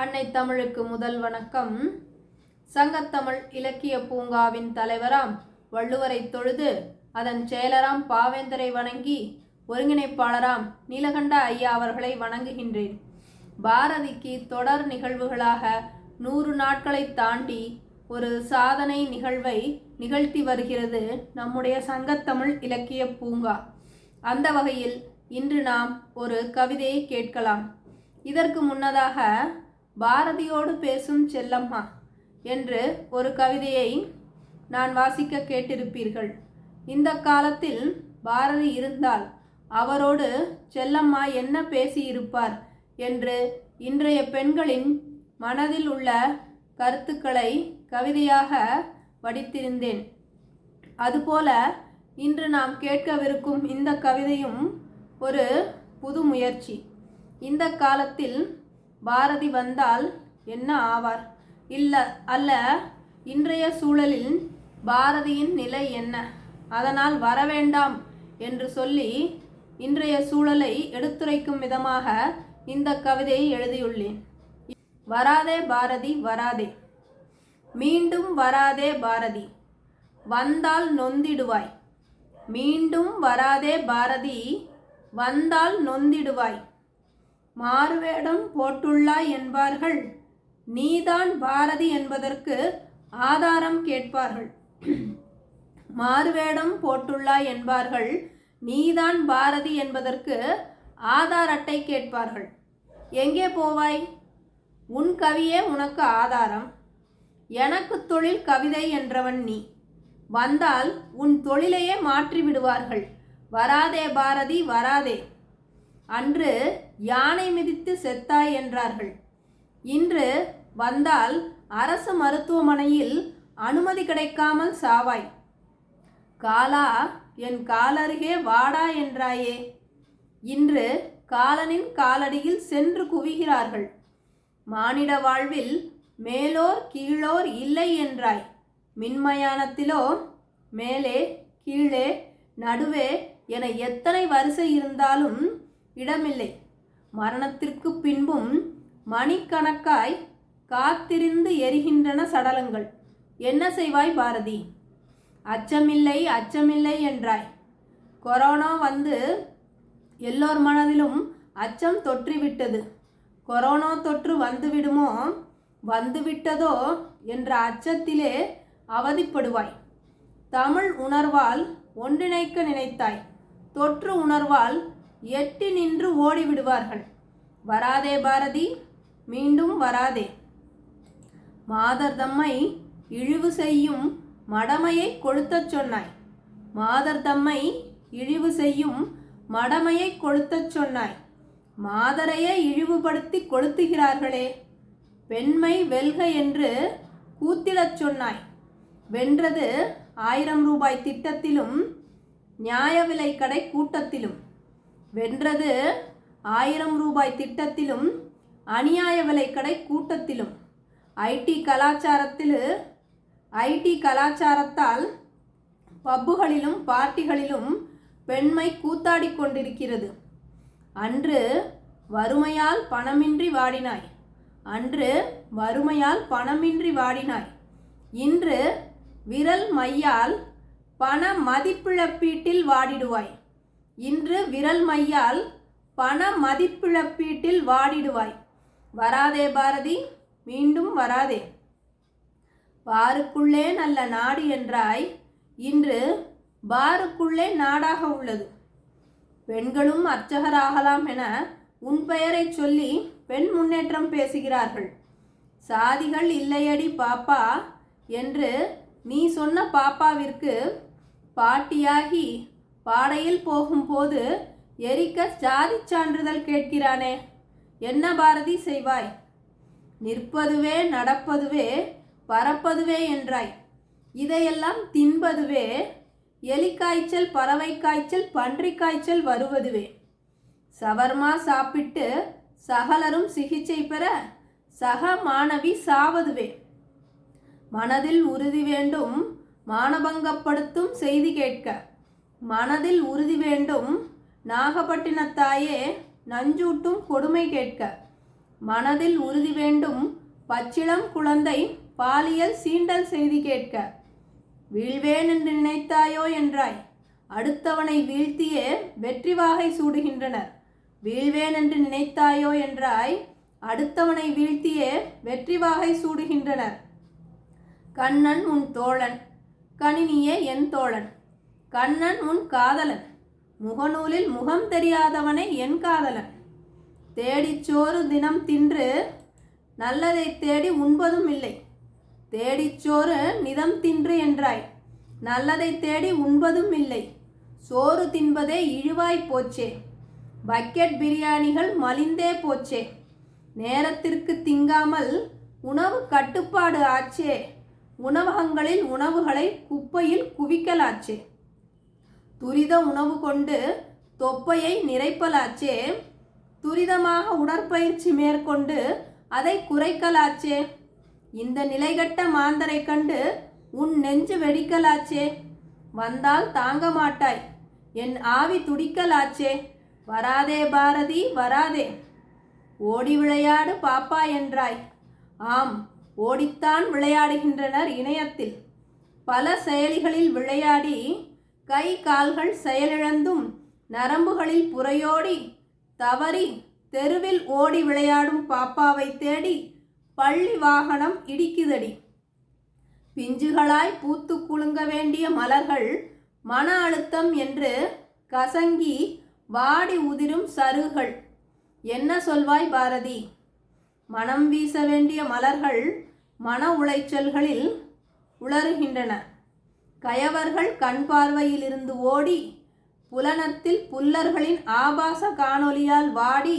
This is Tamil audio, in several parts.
அன்னை தமிழுக்கு முதல் வணக்கம். சங்கத்தமிழ் இலக்கிய பூங்காவின் தலைவராம் வள்ளுவரை தொழுது அதன் செயலராம் பாவேந்தரை வணங்கி ஒருங்கிணைப்பாளராம் நீலகண்ட ஐயா அவர்களை வணங்குகின்றேன். பாரதிக்கு தொடர் நிகழ்வுகளாக நூறு நாட்களை தாண்டி ஒரு சாதனை நிகழ்வை நிகழ்த்தி வருகிறது நம்முடைய சங்கத்தமிழ் இலக்கிய பூங்கா. அந்த வகையில் இன்று நாம் ஒரு கவிதையை கேட்கலாம். இதற்கு முன்னதாக பாரதியோடு பேசும் செல்லம்மா என்று ஒரு கவிதையை நான் வாசிக்க கேட்டிருப்பீர்கள். இந்த காலத்தில் பாரதி இருந்தால் அவரோடு செல்லம்மா என்ன பேசியிருப்பார்? என்று இன்றைய பெண்களின் மனதில் உள்ள கருத்துக்களை கவிதையாக வடித்திருந்தேன். அதுபோல இன்று நாம் கேட்கவிருக்கும் இந்த கவிதையும் ஒரு புது முயற்சி. இந்த காலத்தில் பாரதி வந்தால் என்ன ஆவார்? இல்ல அல்ல இன்றைய சூழலில் பாரதியின் நிலை என்ன? அதனால் வரவேண்டாம் என்று சொல்லி இன்றைய சூழலை எடுத்துரைக்கும் விதமாக இந்த கவிதையை எழுதியுள்ளேன். வராதே பாரதி வராதே. மீண்டும் வராதே பாரதி. வந்தால் நொந்திடுவாய். மீண்டும் வராதே பாரதி. வந்தால் நொந்திடுவாய். மாறுவேடம் போட்டுள்ளாய் என்பார்கள். நீதான் பாரதி என்பதற்கு ஆதாரம் கேட்பார்கள். மாறுவேடம் போட்டுள்ளாய் என்பார்கள். நீதான் பாரதி என்பதற்கு ஆதார் அட்டை கேட்பார்கள். எங்கே போவாய்? உன் கவியே உனக்கு ஆதாரம். எனக்கு தொழில் கவிதை என்றவன் நீ. வந்தால் உன் தொழிலையே மாற்றி விடுவார்கள் வராதே பாரதி வராதே. அன்று யானை மிதித்து செத்தாய் என்றார்கள். இன்று வந்தால் அரசு மருத்துவமனையில் அனுமதி கிடைக்காமல் சாவாய். காலா என் காலருகே வாடா என்றாயே. இன்று காலனின் காலடியில் சென்று குவிகிறார்கள். மானிட வாழ்வில் மேலோர் கீழோர் இல்லை என்றாய். மின்மயானத்திலோ மேலே கீழே நடுவே என எத்தனை வரிசை இருந்தாலும் இடமில்லை. மரணத்திற்கு பின்பும் மணிக்கணக்காய் காத்திருந்து எரிகின்றன சடலங்கள். என்ன செய்வாய் பாரதி? அச்சமில்லை அச்சமில்லை என்றாய். கொரோனா வந்து எல்லோர் மனதிலும் அச்சம் தொற்றிவிட்டது. கொரோனா தொற்று வந்துவிடுமோ வந்துவிட்டதோ என்ற அச்சத்திலே அவதிப்படுவாய். தமிழ் உணர்வால் ஒன்றிணைக்க நினைத்தாய். தொற்று உணர்வால் எட்டி நின்று ஓடிவிடுவார்கள். வராதே பாரதி மீண்டும் வராதே. மாதர் தம்மை இழிவு செய்யும் மடமையை கொளுத்தச் சொன்னாய். மாதர் தம்மை இழிவு செய்யும் மடமையை கொளுத்தச் சொன்னாய். மாதரையே இழிவுபடுத்தி கொளுத்துகிறார்களே. பெண்மை வெல்க என்று கூத்திடச் சொன்னாய். வென்றது ஆயிரம் ரூபாய் திட்டத்திலும் நியாய விலை கடை கூட்டத்திலும். வென்றது ஆயிரம் ரூபாய் திட்டத்திலும் அநியாய விலை கடை கூட்டத்திலும். ஐடி கலாச்சாரத்தில் ஐடி கலாச்சாரத்தால் பப்புகளிலும் பார்ட்டிகளிலும் பெண்மை கூத்தாடி கொண்டிருக்கிறது. அன்று வறுமையால் பணமின்றி வாடினாய். அன்று வறுமையால் பணமின்றி வாடினாய். இன்று விரல் மையால் பண மதிப்பிழப்பீட்டில் வாடிடுவாய். இன்று விரல் மையால் பண மதிப்பிழப்பீட்டில் வாடிடுவாய். வராதே பாரதி மீண்டும் வராதே. பாருக்குள்ளே நல்ல நாடு என்றாய். இன்று பாருக்குள்ளே நாடாக உள்ளது. பெண்களும் அர்ச்சகராகலாம் என உன் பெயரை சொல்லி பெண் முன்னேற்றம் பேசுகிறார்கள். சாதிகள் இல்லையடி பாப்பா என்று நீ சொன்ன பாப்பாவிற்கு பாட்டியாகி பாடையில் போகும்போது எரிக்க ஜாதி சான்றிதழ் கேட்கிறானே. என்ன பாரதி செய்வாய்? நிற்பதுவே நடப்பதுவே பறப்பதுவே என்றாய். இதையெல்லாம் தின்பதுவே எலிக்காய்ச்சல் பறவை காய்ச்சல் பன்றி காய்ச்சல் வருவதுவே. சவர்மா சாப்பிட்டு சகலரும் சிகிச்சை பெற சக மாணவி சாவதுவே. மனதில் உறுதி வேண்டும் மானபங்கப்படுத்தும் செய்தி கேட்க. மனதில் உறுதி வேண்டும். நாகப்பட்டினத்தாயே நஞ்சூட்டும் கொடுமை கேட்க. மனதில் உறுதி வேண்டும். பச்சிளம் குழந்தை பாலியல் சீண்டல் செய்தி கேட்க. வீழ்வேன் என்று நினைத்தாயோ என்றாய். அடுத்தவனை வீழ்த்தியே வெற்றி வாகை சூடுகின்றனர். வீழ்வேன் என்று நினைத்தாயோ என்றாய். அடுத்தவனை வீழ்த்தியே வெற்றி வாகை சூடுகின்றனர். கண்ணன் உன் தோழன். கணினியே என் தோழன். கண்ணன் உன் காதலன். முகநூலில் முகம் தெரியாதவனை என் காதலன். தேடிச் சோறு தினம் தின்று நல்லதை தேடி உண்பதும் இல்லை. தேடிச் சோறு நிதம் தின்று என்றாய். நல்லதை தேடி உண்பதும் இல்லை. சோறு தின்பதே இழிவாய் போச்சே. பக்கெட் பிரியாணிகள் மலிந்தே போச்சே. நேரத்திற்கு திங்காமல் உணவு கட்டுப்பாடு ஆச்சே. உணவகங்களில் உணவுகளை குப்பையில் குவிக்கலாச்சே. துரித உணவு கொண்டு தொப்பையை நிறைப்பலாச்சே. துரிதமாக உடற்பயிற்சி மேற்கொண்டு அதை குறைக்கலாச்சே. இந்த நிலைகட்ட மாந்தரை கண்டு உன் நெஞ்சு வெடிக்கலாச்சே. வந்தால் தாங்க மாட்டாய். என் ஆவி துடிக்கலாச்சே. வராதே பாரதி வராதே. ஓடி விளையாடு பாப்பா என்றாய். ஆம் ஓடித்தான் விளையாடுகின்றனர் இணையத்தில். பல செயலிகளில் விளையாடி கை கால்கள் செயலிழந்தும் நரம்புகளில் புறையோடி தவறி தெருவில் ஓடி விளையாடும் பாப்பாவை தேடி பள்ளி வாகனம் இடிக்குதடி. பிஞ்சுகளாய் பூத்து குலுங்க வேண்டிய மலர்கள் மன அழுத்தம் என்று கசங்கி வாடி உதிரும் சருகுகள். என்ன சொல்வாய் பாரதி? மனம் வீச வேண்டிய மலர்கள் மன உளைச்சல்களில் உளறுகின்றன கயவர்கள் கண் பார்வையிலிருந்து ஓடி புலனத்தில் புல்லர்களின் ஆபாச காணொலியால் வாடி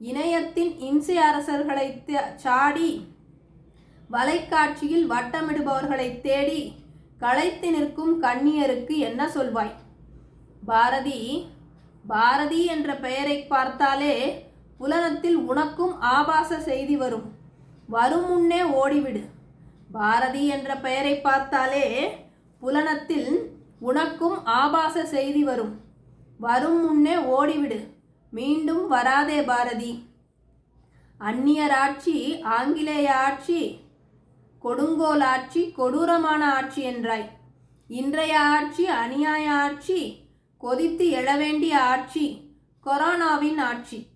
இணையத்தின் இம்சை அரசர்களை த- சாடி வலைக்காட்சியில் வட்டமிடுபவர்களை தேடி களைத்து நிற்கும் கண்ணியருக்கு என்ன சொல்வாய்? பாரதி பாரதி என்ற பெயரை பார்த்தாலே புலனத்தில் உனக்கும் ஆபாச செய்தி வரும். வரும் முன்னே ஓடிவிடு. பாரதி என்ற பெயரை பார்த்தாலே புலனத்தில் உனக்கும் ஆபாச செய்தி வரும். வரும் முன்னே ஓடிவிடு. மீண்டும் வராதே பாரதி. அந்நியர் ஆட்சி ஆங்கிலேய ஆட்சி கொடுங்கோல் ஆட்சி கொடூரமான ஆட்சி என்றாய். இன்றைய ஆட்சி அநியாய ஆட்சி கொதித்து எழவேண்டிய ஆட்சி கொரோனாவின் ஆட்சி.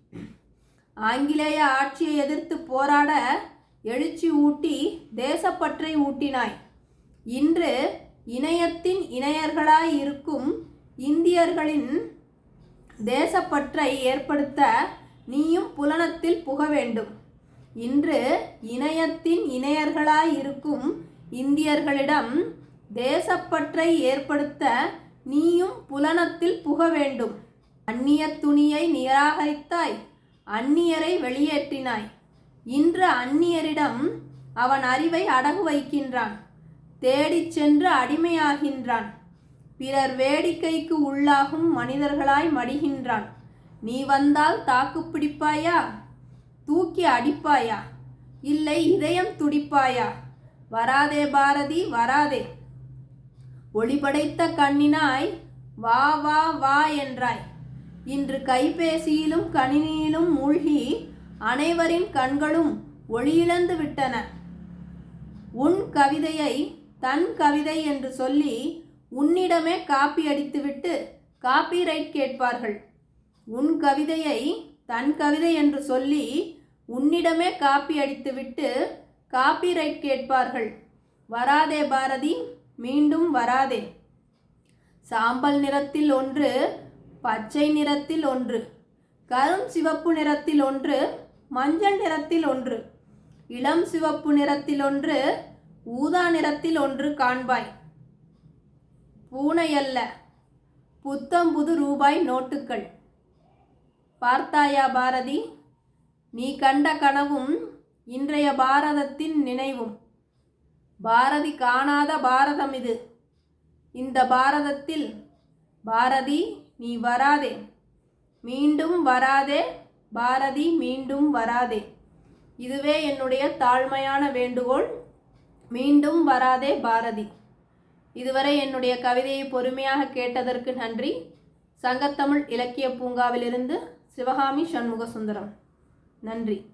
ஆங்கிலேய ஆட்சியை எதிர்த்து போராட எழுச்சி ஊட்டி தேசப்பற்றை ஊட்டினாய். இன்று இணையத்தின் இணையர்களாய் இருக்கும் இந்தியர்களின் தேசப்பற்றை ஏற்படுத்த நீயும் புலனத்தில் புக வேண்டும். இன்று இணையத்தின் இணையர்களாய் இருக்கும் இந்தியர்களிடம் தேசப்பற்றை ஏற்படுத்த நீயும் புலனத்தில் புக வேண்டும். அந்நிய துணியை நிராகரித்தாய் அந்நியரை வெளியேற்றினாய். இன்று அந்நியரிடம் அவன் அறிவை அடகு வைக்கின்றான். தேடிச் சென்று அடிமையாகின்றான். பிறர் வேடிக்கைக்கு உள்ளாகும் மனிதர்களாய் மடிகின்றான். நீ வந்தால் தாக்கு பிடிப்பாயா? தூக்கி அடிப்பாயா? இல்லை இதயம் துடிப்பாயா? வராதே பாரதி வராதே. ஒளிபடைத்த கண்ணினாய் வா வா வா என்றாய். இன்று கைபேசியிலும் கணினியிலும் மூழ்கி அனைவரின் கண்களும் ஒளியிழந்து விட்டன. உன் கவிதையை தன் கவிதை என்று சொல்லி உன்னிடமே காப்பி அடித்துவிட்டு காப்பி ரைட் கேட்பார்கள். உன் கவிதையை தன் கவிதை என்று சொல்லி உன்னிடமே காப்பி அடித்துவிட்டு காப்பி ரைட் கேட்பார்கள். வராதே பாரதி மீண்டும் வராதே. சாம்பல் நிறத்தில் ஒன்று பச்சை நிறத்தில் ஒன்று கரும் சிவப்பு நிறத்தில் ஒன்று மஞ்சள் நிறத்தில் ஒன்று இளம் சிவப்பு நிறத்தில் ஒன்று ஊதா நிறத்தில் ஒன்று காண்பாய். பூனை அல்ல புத்தம் புது ரூபாய் நோட்டுக்கள். பார்த்தாயா பாரதி நீ கண்ட கனவும் இன்றைய பாரதத்தின் நினைவும். பாரதி காணாத பாரதம் இது. இந்த பாரதத்தில் பாரதி நீ வராதே. மீண்டும் வராதே பாரதி மீண்டும் வராதே. இதுவே என்னுடைய தாழ்மையான வேண்டுகோள். மீண்டும் வராதே பாரதி. இதுவரை என்னுடைய கவிதையை பொறுமையாக கேட்டதற்கு நன்றி. சங்கத்தமிழ் இலக்கிய பூங்காவிலிருந்து சிவகாமி சண்முக சுந்தரம் நன்றி.